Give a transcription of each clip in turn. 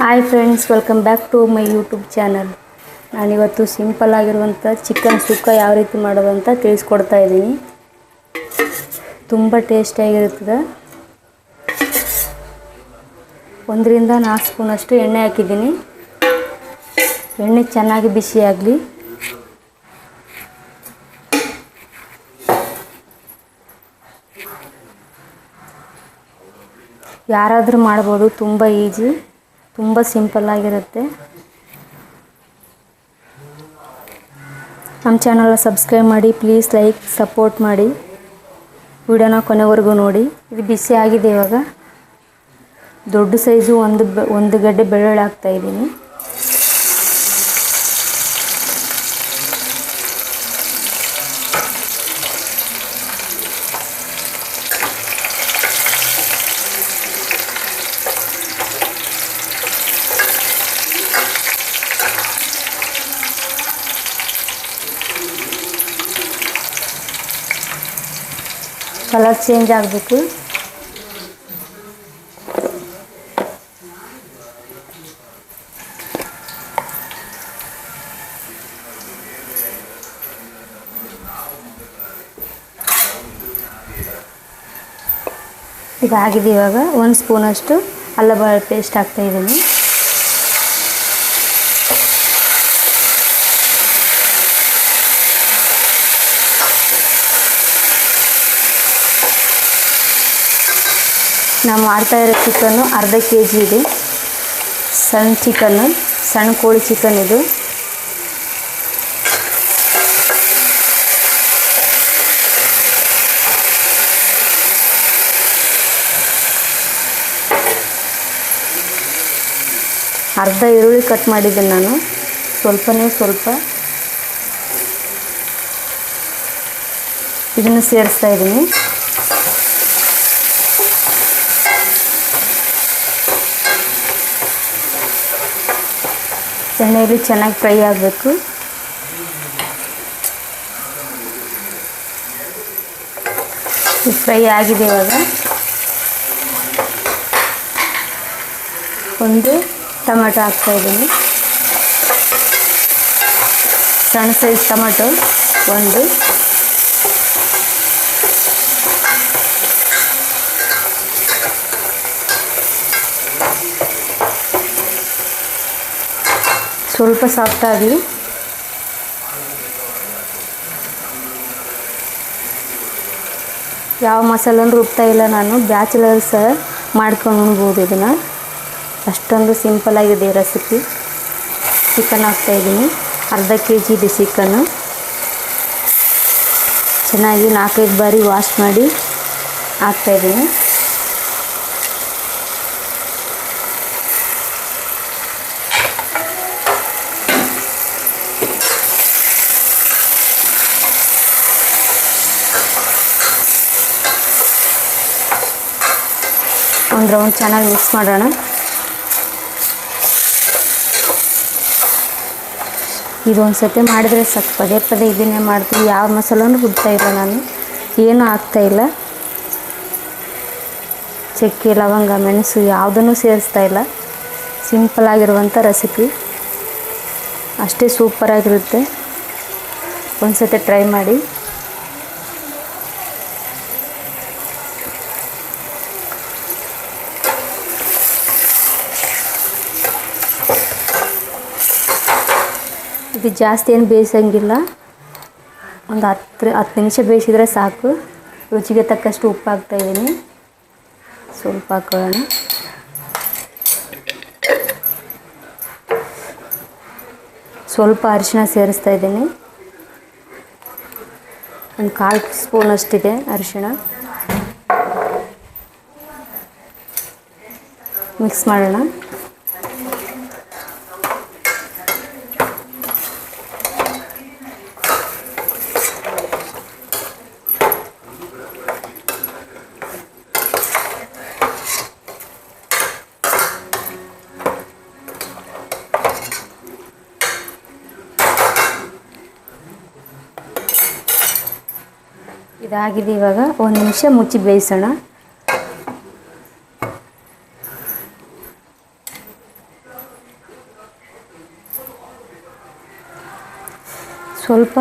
Hi friends welcome back to my YouTube channel ನಾನಿವತ್ತು simple ಆಗಿರುವಂಥ chicken sukka ಯಾವ ರೀತಿ ಮಾಡೋದು ಅಂತ ತಿಳಿಸ್ಕೊಡ್ತಾ ಇದ್ದೀನಿ. ತುಂಬ ಟೇಸ್ಟಿಯಾಗಿರುತ್ತದೆ ಒಂದರಿಂದ ನಾಲ್ಕು ಸ್ಪೂನಷ್ಟು ಎಣ್ಣೆ ಹಾಕಿದ್ದೀನಿ. ಎಣ್ಣೆ ಚೆನ್ನಾಗಿ ಬಿಸಿಯಾಗಲಿ ಯಾರಾದರೂ ಮಾಡ್ಬೋದು, ತುಂಬ ಈಜಿ ತುಂಬ ಸಿಂಪಲ್ ಆಗಿರುತ್ತೆ. ನಮ್ಮ ಚಾನಲ್ನ ಸಬ್ಸ್ಕ್ರೈಬ್ ಮಾಡಿ, ಪ್ಲೀಸ್ ಲೈಕ್, ಸಪೋರ್ಟ್ ಮಾಡಿ. ವಿಡಿಯೋನ ಕೊನೆವರೆಗೂ ನೋಡಿ. ಇದು ಬಿಸಿ ಆಗಿದೆ ಇವಾಗ. ದೊಡ್ಡ ಸೈಜು, ಒಂದು ಒಂದು ಗಡ್ಡೆ ಬೆಳ್ಳುಳ್ಳಿ ಹಾಕ್ತಾ ಕಲರ್ ಚೇಂಜ್ ಆಗಬೇಕು ಇದಾಗಿದೆ ಇವಾಗ ಒಂದು ಸ್ಪೂನಷ್ಟು ಅಲ್ಲ ಬೆಳ್ಳುಳ್ಳಿ ಪೇಸ್ಟ್ ಹಾಕ್ತಾ ನಾವು ಮಾಡ್ತಾ ಇರೋ ಚಿಕನ್ನು ಅರ್ಧ ಕೆ ಜಿ ಇದೆ. ಸಣ್ಣ ಚಿಕನ್ನು, ಸಣ್ಣ ಕೋಳಿ ಚಿಕನ್ ಇದು. ಅರ್ಧ ಈರುಳ್ಳಿ ಕಟ್ ಮಾಡಿದ್ದೀನಿ ನಾನು. ಸ್ವಲ್ಪನೇ ಸ್ವಲ್ಪ. ಇದನ್ನು ಸೇರಿಸ್ತಾ ಇದ್ದೀನಿ. ಎಣ್ಣೆಯಲ್ಲಿ ಚೆನ್ನಾಗಿ ಫ್ರೈ ಆಗಬೇಕು. ಫ್ರೈ ಆಗಿದೆ ಇವಾಗ. ಒಂದು ಟೊಮೆಟೊ ಹಾಕ್ತಾ ಇದ್ದೀನಿ. ಸಣ್ಣ ಸೈಜ್ ಟೊಮೆಟೊ, ಒಂದು. ಸ್ವಲ್ಪ ಸಾಫ್ಟ್ ಆಗಲಿ. ಯಾವ ಮಸಾಲನ್ನು ರುಬ್ತಾ ಇಲ್ಲ ನಾನು. ಬ್ಯಾಚುಲರ್ಸ್ ಮಾಡ್ಕೊಂಡು ಉಣ್ಬೋದು ಇದನ್ನು. ಅಷ್ಟೊಂದು ಸಿಂಪಲ್ ಆಗಿದೆ ರೆಸಿಪಿ ಚಿಕನ್ ಹಾಕ್ತಾಯಿದ್ದೀನಿ ಅರ್ಧ ಕೆ ಜಿ ಇದೆ ಚಿಕನ್ನು ಚೆನ್ನಾಗಿ ನಾಲ್ಕೈದು ಬಾರಿ ವಾಶ್ ಮಾಡಿ ಹಾಕ್ತಾಯಿದ್ದೀನಿ ರೌಂಡ್ ಚೆನ್ನಾಗಿ ಮಿಕ್ಸ್ ಮಾಡೋಣ. ಇದೊಂದು ಸತಿ ಮಾಡಿದರೆ ಸಾಕು ಪದೇ ಪದೇ ಇದನ್ನೇ ಮಾಡ್ತೀವಿ ಯಾವ ಮಸಾಲೂ ಹುಡ್ತಾ ಇಲ್ಲ ನಾನು. ಏನೂ ಇಲ್ಲ. ಚಕ್ಕೆ, ಲವಂಗ, ಮೆಣಸು ಯಾವುದನ್ನು ಸೇರಿಸ್ತಾ ಇಲ್ಲ. ಸಿಂಪಲ್ ಆಗಿರುವಂಥ ರೆಸಿಪಿ ಅಷ್ಟೇ ಸೂಪರಾಗಿರುತ್ತೆ ಒಂದು ಸತಿ ಟ್ರೈ ಮಾಡಿ. ಇದು ಜಾಸ್ತಿ ಏನು ಬೇಯಿಸಂಗಿಲ್ಲ. ಒಂದು ಹತ್ತು ಹತ್ತು ನಿಮಿಷ ಬೇಯಿಸಿದರೆ ಸಾಕು. ರುಚಿಗೆ ತಕ್ಕಷ್ಟು ಉಪ್ಪು ಹಾಕ್ತಾ ಇದ್ದೀನಿ. ಸ್ವಲ್ಪ ಹಾಕೊಳ್ಳೋಣ ಸ್ವಲ್ಪ ಅರಿಶಿನ ಸೇರಿಸ್ತಾ ಇದ್ದೀನಿ. ಒಂದು ಕಾಲು ಸ್ಪೂನ್ ಅಷ್ಟಿದೆ ಅರಿಶಿಣ. ಮಿಕ್ಸ್ ಮಾಡೋಣ. ಇದಾಗಿದೆ ಇವಾಗ. ಒಂದು ನಿಮಿಷ ಮುಚ್ಚಿ ಬೇಯಿಸೋಣ. ಸ್ವಲ್ಪ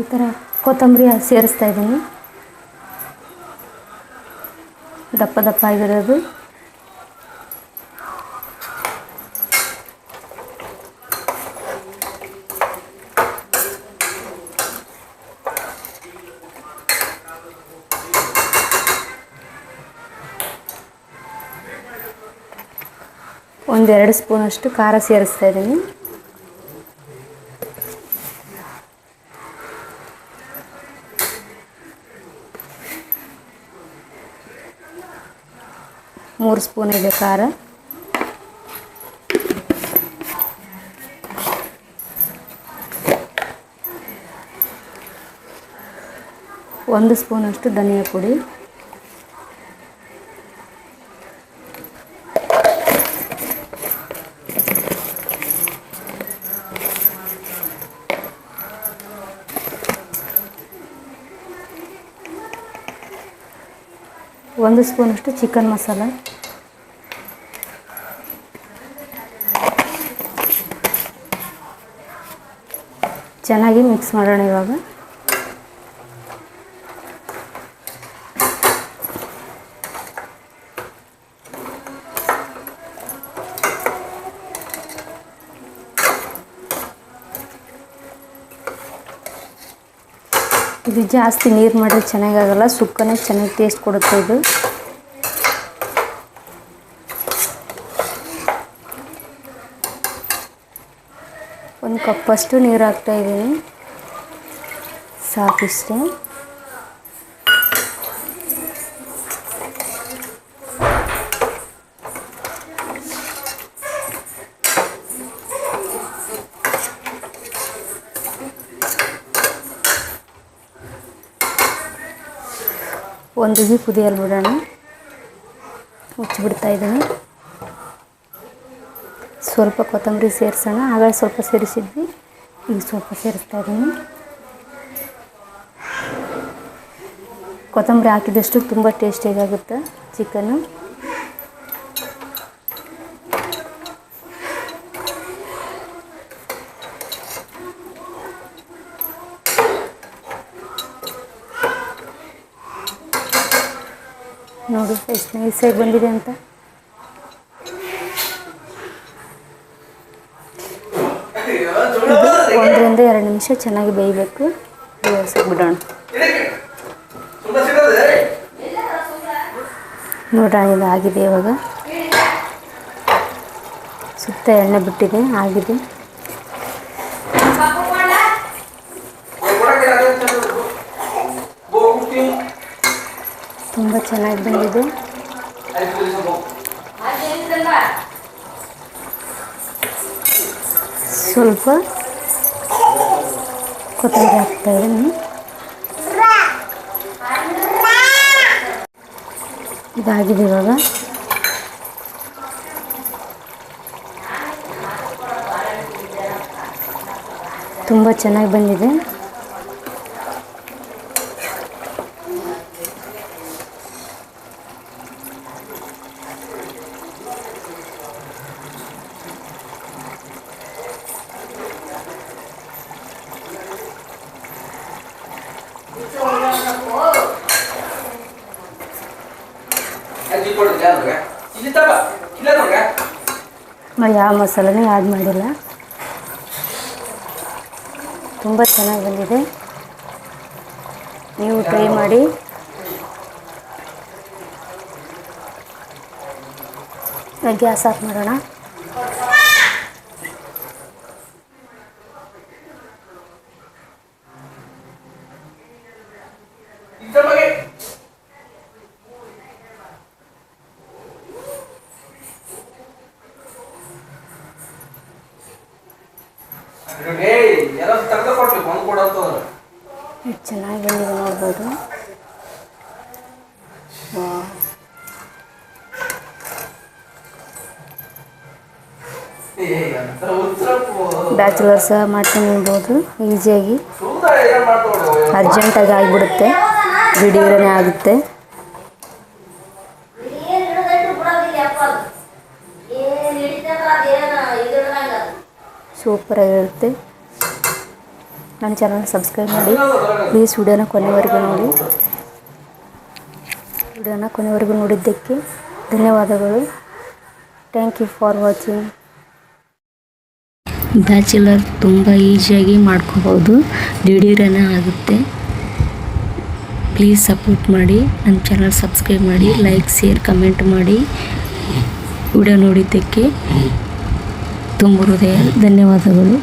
ಈ ಥರ ಕೊತ್ತಂಬರಿ ಸೇರಿಸ್ತಾ ಇದ್ದೀನಿ. ದಪ್ಪ ದಪ್ಪ ಆಗಿರೋದು. ಒಂದೆರಡು ಸ್ಪೂನಷ್ಟು ಖಾರ ಸೇರಿಸ್ತಾ ಇದ್ದೀನಿ. ಮೂರು ಸ್ಪೂನ್ ಇದೆ ಖಾರ. ಒಂದು ಸ್ಪೂನಷ್ಟು ಧನಿಯಾ ಪುಡಿ. ಒಂದು ಸ್ಪೂನಷ್ಟು ಚಿಕನ್ ಮಸಾಲ. ಚೆನ್ನಾಗಿ ಮಿಕ್ಸ್ ಮಾಡೋಣ ಇವಾಗ. ಇದು ಜಾಸ್ತಿ ನೀರು ಮಾಡಿದ್ರೆ ಚೆನ್ನಾಗಾಗಲ್ಲ, ಸುಕ್ಕನೇ ಚೆನ್ನಾಗಿ ಟೇಸ್ಟ್ ಕೊಡುತ್ತೆ ಇದು. ಒಂದು ಕಪ್ಪಷ್ಟು ನೀರು ಹಾಕ್ತಾ ಇದ್ದೀನಿ. ಸಾಕಿಷ್ಟೇ. ಒಂದು ಬಿ ಕುದಿಯಲು ಬಿಡೋಣ. ಮುಚ್ಚಿಬಿಡ್ತಾ ಇದ್ದೀನಿ. ಸ್ವಲ್ಪ ಕೊತ್ತಂಬರಿ ಸೇರಿಸೋಣ. ಆಗ ಸ್ವಲ್ಪ ಸೇರಿಸಿದ್ವಿ. ಈಗ ಸ್ವಲ್ಪ ಸೇರಿಸ್ತಾ ಇದ್ದೀನಿ. ಕೊತ್ತಂಬರಿ ಹಾಕಿದಷ್ಟು ತುಂಬ ಟೇಸ್ಟಿಯಾಗುತ್ತೆ ಚಿಕನ್ನು ನೋಡಿ, ಎಷ್ಟು ನೈಸಾಗಿ ಬಂದಿದೆ ಅಂತ. ಒಂದರಿಂದ ಎರಡು ನಿಮಿಷ ಚೆನ್ನಾಗಿ ಬೇಯಬೇಕು. ಬಿಡೋಣ. ನೋಡೋಣ ಇದು ಆಗಿದೆ ಇವಾಗ. ಸುತ್ತ ಎಣ್ಣೆ ಬಿಟ್ಟಿದೆ, ಆಗಿದೆ ತುಂಬ ಚೆನ್ನಾಗಿ ಬಂದಿದೆ. ಸ್ವಲ್ಪ ಕೊತ್ತಂಬರಿ ಹಾಕ್ತಾ ಇದ್ದೀನಿ. ಇದಾಗಿದೆ ಇವಾಗ. ತುಂಬ ಚೆನ್ನಾಗಿ ಬಂದಿದೆ. ನಾವು ಯಾವ ಮಸಾಲನೂ ಆ್ಯಡ್ ಮಾಡಿಲ್ಲ. ತುಂಬ ಚೆನ್ನಾಗಿ ಬಂದಿದೆ. ನೀವು ಟ್ರೈ ಮಾಡಿ. ಗ್ಯಾಸ್ ಆಫ್ ಮಾಡೋಣ. ಎಷ್ಟು ಚೆನ್ನಾಗಿ ಬಂದಿದೆ ನೋಡ್ಬೋದು ಬ್ಯಾಚುಲರ್ ಬ್ಯಾಚುಲರ್ಸ್ ಮಾಡ್ಕೊಂಡು ಅನ್ಬೋದು ಈಸಿಯಾಗಿ ಅರ್ಜೆಂಟಾಗಿ ಆಗಿಬಿಡುತ್ತೆ. ವಿಡಿಯೋನೇ ಆಗುತ್ತೆ. ಏನ್ ನನ್ನ ಚಾನಲ್ ಸಬ್ಸ್ಕ್ರೈಬ್ ಮಾಡಿ. ಪ್ಲೀಸ್ ವಿಡಿಯೋನ ಕೊನೆವರೆಗೂ ನೋಡಿ. ವಿಡಿಯೋನ ಕೊನೆವರೆಗೂ ನೋಡಿದ್ದಕ್ಕೆ ಧನ್ಯವಾದಗಳು. Thank you for watching bachelor ತುಂಬ ಈಸಿಯಾಗಿ ಮಾಡ್ಕೋಬೋದು ದಿಢೀರನೇ ಆಗುತ್ತೆ. ಪ್ಲೀಸ್ ಸಪೋರ್ಟ್ ಮಾಡಿ. ನನ್ನ ಚಾನಲ್ ಸಬ್ಸ್ಕ್ರೈಬ್ ಮಾಡಿ ಲೈಕ್ ಶೇರ್ ಕಮೆಂಟ್ ಮಾಡಿ. ವಿಡಿಯೋ ನೋಡಿದ್ದಕ್ಕೆ ತುಂಬ ಹೃದಯ ಧನ್ಯವಾದಗಳು.